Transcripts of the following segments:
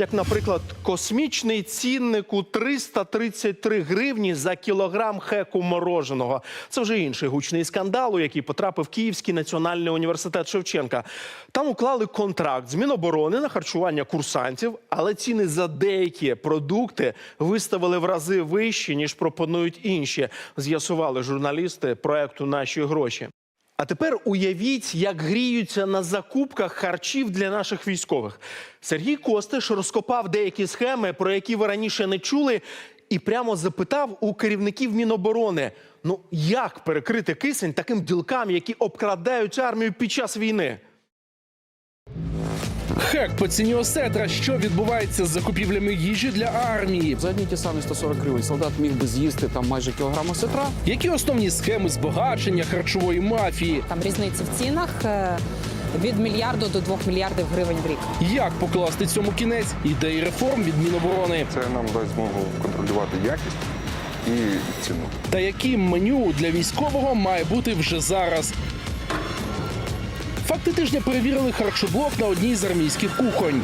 Як, наприклад, космічний цінник у 333 гривні за кілограм хеку мороженого. Це вже інший гучний скандал, у який потрапив Київський національний університет Шевченка. Там уклали контракт з Міноборони на харчування курсантів, але ціни за деякі продукти виставили в рази вищі, ніж пропонують інші. З'ясували журналісти проекту Наші гроші. А тепер уявіть, як гріються на закупках харчів для наших військових. Сергій Костиш розкопав деякі схеми, про які ви раніше не чули, і прямо запитав у керівників Міноборони: ну як перекрити кисень таким ділкам, які обкрадають армію під час війни? Хек по ціні осетра, що відбувається з закупівлями їжі для армії. За одні ті самі 140 гривень солдат міг би з'їсти там майже кілограм осетра. Які основні схеми збагачення харчової мафії? Там різниця в цінах е, від мільярду до двох мільярдів гривень в рік. Як покласти цьому кінець? Ідеї реформ від Міноборони. Це нам дасть змогу контролювати якість і ціну. Та яким меню для військового має бути вже зараз? Факти тижня перевірили харчоблок на одній з армійських кухонь.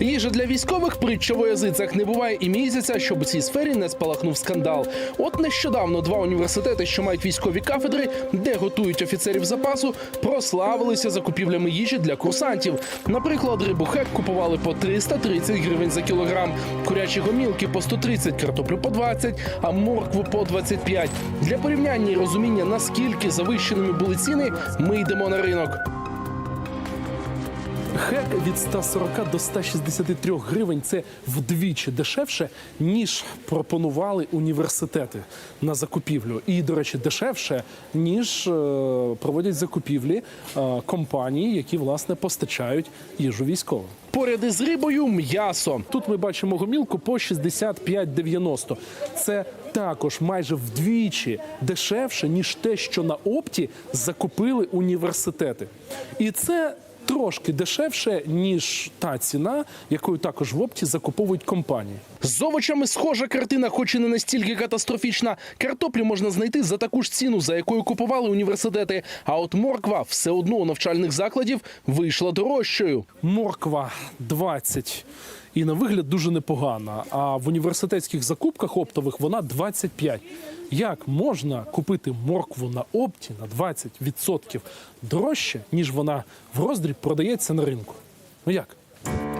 Їжа для військових притча язицях не буває і місяця, щоб у цій сфері не спалахнув скандал. От нещодавно два університети, що мають військові кафедри, де готують офіцерів запасу, прославилися закупівлями їжі для курсантів. Наприклад, рибу хек купували по 330 гривень за кілограм, курячі гомілки по 130, картоплю по 20, а моркву по 25. Для порівняння і розуміння, наскільки завищеними були ціни, ми йдемо на ринок. Хек від 140 до 163 гривень це вдвічі дешевше, ніж пропонували університети на закупівлю. І, до речі, дешевше, ніж е, проводять закупівлі е, компанії, які власне постачають їжу військовим. Поряд із рибою м'ясо. Тут ми бачимо гомілку по 65,90. Це також майже вдвічі дешевше, ніж те, що на опті закупили університети. І це трошки дешевше, ніж та ціна, якою також в опті закуповують компанії. З овочами схожа картина, хоч і не настільки катастрофічна. Картоплю можна знайти за таку ж ціну, за якою купували університети. А от морква все одно у навчальних закладів вийшла дорожчою. Морква 20. І на вигляд дуже непогана. А в університетських закупках оптових вона 25. Як можна купити моркву на опті на 20% дорожче, ніж вона в роздріб продається на ринку? Ну як?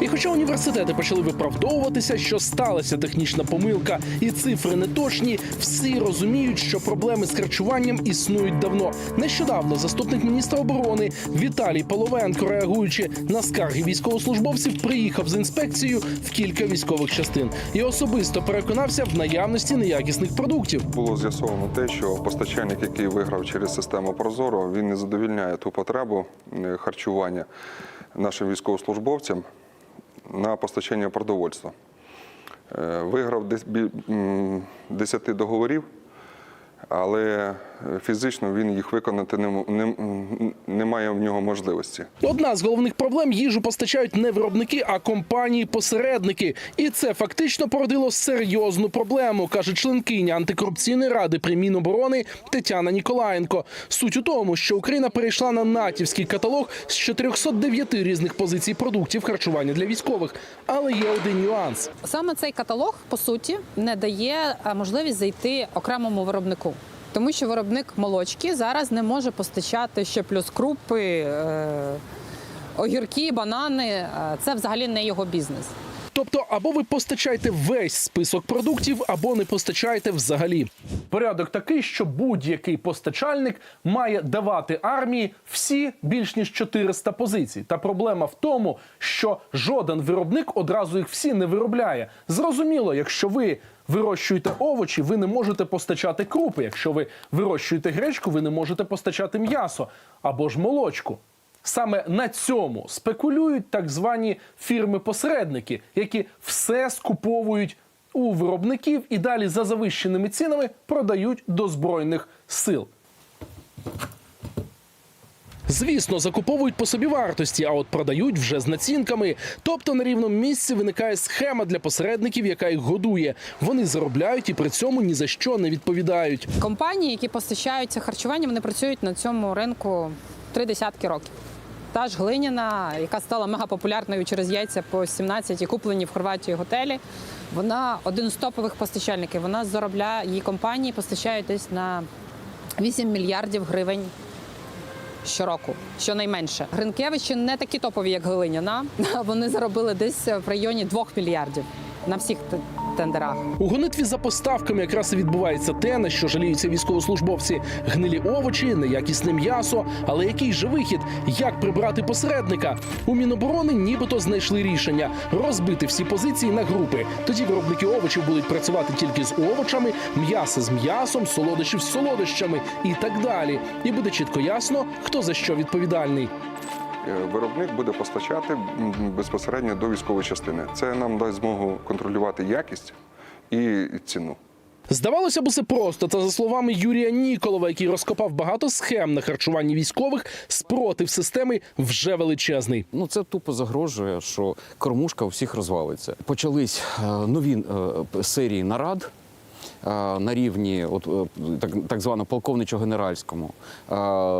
І хоча університети почали виправдовуватися, що сталася технічна помилка і цифри не точні, всі розуміють, що проблеми з харчуванням існують давно. Нещодавно заступник міністра оборони Віталій Половенко, реагуючи на скарги військовослужбовців, приїхав з інспекцією в кілька військових частин і особисто переконався в наявності неякісних продуктів. Було з'ясовано те, що постачальник, який виграв через систему Прозоро, він не задовільняє ту потребу е, харчування нашим військовослужбовцям на постачання продовольства. Е, Виграв десь бі- м, 10 договорів, але фізично він їх виконати не, не, немає в нього можливості. Одна з головних проблем їжу постачають не виробники, а компанії-посередники. І це фактично породило серйозну проблему, каже членкиня антикорупційної ради при Міноборони Тетяна Ніколаєнко. Суть у тому, що Україна перейшла на натівський каталог з 409 різних позицій продуктів харчування для військових. Але є один нюанс. Саме цей каталог по суті не дає е, можливість зайти окремому виробнику. Тому що виробник молочки зараз не може постачати ще плюс крупи, е, огірки, банани. Е, Це взагалі не його бізнес. Тобто, або ви постачаєте весь список продуктів, або не постачаєте взагалі. Порядок такий, що будь-який постачальник має давати армії всі більш ніж 400 позицій. Та проблема в тому, що жоден виробник одразу їх всі не виробляє. Зрозуміло, якщо ви вирощуєте овочі, ви не можете постачати крупи. Якщо ви вирощуєте гречку, ви не можете постачати м'ясо або ж молочку. Саме на цьому спекулюють так звані фірми-посередники, які все скуповують у виробників і далі за завищеними цінами продають до збройних сил. Звісно, закуповують по собі вартості, а от продають вже з націнками. Тобто на рівному місці виникає схема для посередників, яка їх годує. Вони заробляють і при цьому ні за що не відповідають. Компанії, які постачають це харчування, вони працюють на цьому ринку три десятки років. Та ж глиняна, яка стала мегапопулярною через яйця по 17 і куплені в Хорватії готелі. Вона один з топових постачальників. Вона заробляє її компанії, постачають десь на 8 мільярдів гривень щороку, щонайменше. Гринкевичі не такі топові, як Глиняна. Вони заробили десь в районі 2 мільярдів на всіх тендерах. У гонитві за поставками якраз і відбувається те, на що жаліються військовослужбовці: гнилі овочі, неякісне м'ясо. Але який же вихід? Як прибрати посередника? У Міноборони нібито знайшли рішення розбити всі позиції на групи. Тоді виробники овочів будуть працювати тільки з овочами, м'ясо з м'ясом, солодощів з солодощами і так далі. І буде чітко ясно, хто за що відповідальний. Е, Виробник буде постачати безпосередньо до військової частини. Це нам дасть змогу контролювати якість і ціну. Здавалося б, усе просто. Та за словами Юрія Ніколова, який розкопав багато схем на харчуванні військових, спротив системи вже величезний. Ну це тупо загрожує, що кормушка у всіх розвалиться. Почались е, нові е, серії нарад. Е, На рівні от, е, так, так звано полковничо-генеральському, е,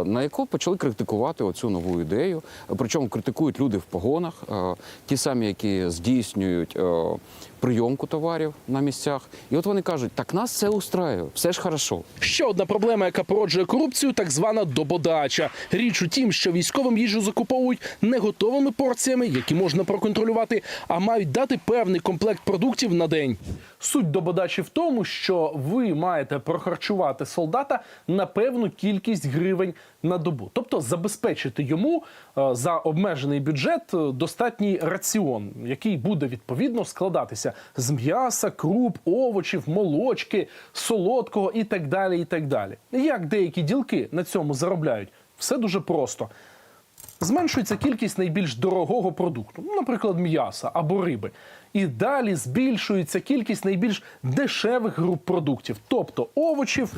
на яку почали критикувати оцю нову ідею. Причому критикують люди в погонах, ті самі, які здійснюють прийомку товарів на місцях. І от вони кажуть, так нас це устраює, все ж хорошо. Ще одна проблема, яка породжує корупцію, так звана дободача. Річ у тім, що військовим їжу закуповують не готовими порціями, які можна проконтролювати, а мають дати певний комплект продуктів на день. Суть дободачі в тому, що ви маєте прохарчувати солдата на певну кількість гривень на добу, тобто забезпечити йому е, за обмежений бюджет е, достатній раціон, який буде відповідно складатися з м'яса, круп, овочів, молочки, солодкого і так далі. І так далі. Як деякі ділки на цьому заробляють? Все дуже просто. Зменшується кількість найбільш дорогого продукту, ну, наприклад, м'яса або риби. І далі збільшується кількість найбільш дешевих груп продуктів, тобто овочів,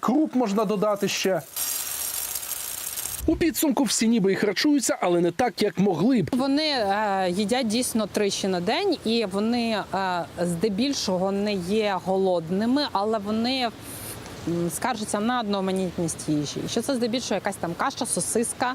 круп можна додати ще. У підсумку всі ніби і харчуються, але не так, як могли б. Вони е, їдять дійсно тричі на день, і вони е, здебільшого не є голодними, але вони скаржаться на одноманітність їжі. Що це здебільшого якась там каша, сосиска.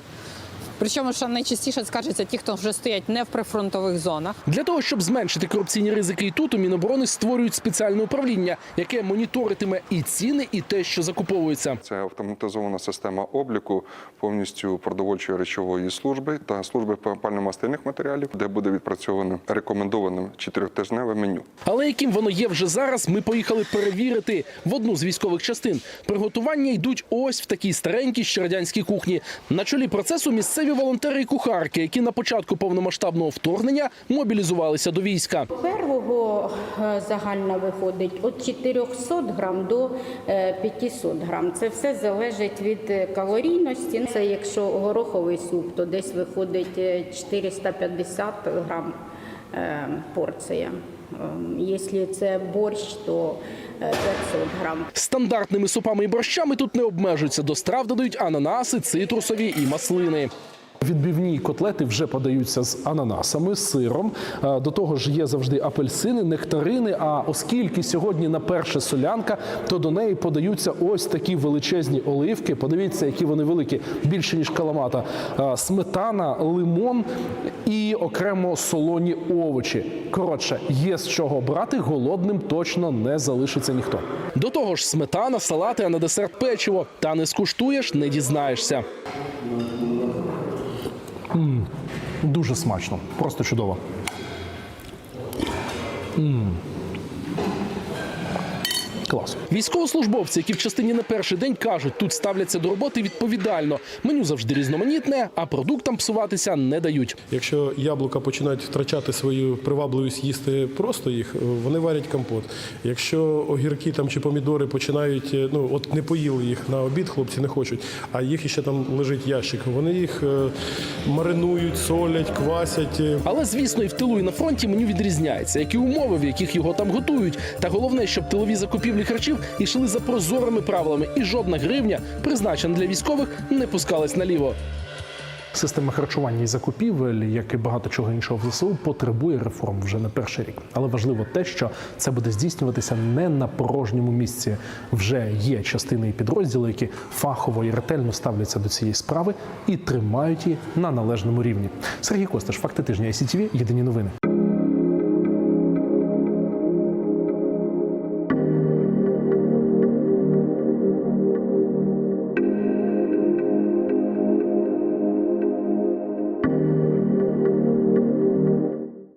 Причому що найчастіше скаржаться ті, хто вже стоять не в прифронтових зонах. Для того, щоб зменшити корупційні ризики і тут, у Міноборони створюють спеціальне управління, яке моніторитиме і ціни, і те, що закуповується. Це автоматизована система обліку повністю продовольчої речової служби та служби пальномастильних матеріалів, де буде відпрацьовано рекомендованим чотирьохтижневе меню. Але яким воно є вже зараз, ми поїхали перевірити в одну з військових частин. Приготування йдуть ось в такій старенькій ще радянській кухні. На чолі процесу місцеві волонтери і кухарки, які на початку повномасштабного вторгнення мобілізувалися до війська. Первого е, загальна виходить від 400 грам до е, 500 грам. Це все залежить від е, калорійності. Це якщо гороховий суп, то десь виходить е, 450 грам е, порція. Якщо це борщ, то е, 500 грам. Стандартними супами і борщами тут не обмежуються. До страв додають ананаси, цитрусові і маслини. Відбивні котлети вже подаються з ананасами, з сиром. Е, До того ж є завжди апельсини, нектарини. А оскільки сьогодні на перше солянка, то до неї подаються ось такі величезні оливки. Подивіться, які вони великі, більше ніж каламата. Е, Сметана, лимон і окремо солоні овочі. Коротше, є з чого брати. Голодним точно не залишиться ніхто. До того ж, сметана, салати, а на десерт печиво. Та не скуштуєш, не дізнаєшся. Дуже смачно, просто чудово. М. Клас. Військовослужбовці, які в частині на перший день кажуть, тут ставляться до роботи відповідально. Меню завжди різноманітне, а продуктам псуватися не дають. Якщо яблука починають втрачати свою привабливість їсти просто їх, вони варять компот. Якщо огірки там чи помідори починають, е, ну от не поїли їх на обід, хлопці не хочуть, а їх ще там лежить ящик. Вони їх е, маринують, солять, квасять. е, Але звісно, і в тилу, і на фронті меню відрізняється, як і умови, в яких його там готують. Та головне, щоб тилові закупівлі харчів йшли за прозорими правилами, і жодна гривня, призначена для військових, не пускалась наліво. Система харчування і закупівель, як і багато чого іншого в ЗСУ, потребує реформ вже не перший рік. Але важливо те, що це буде здійснюватися не на порожньому місці. Вже є частини і підрозділи, які фахово і ретельно ставляться до цієї справи і тримають її на належному рівні. Сергій Косташ, факти тижня ICTV, єдині новини.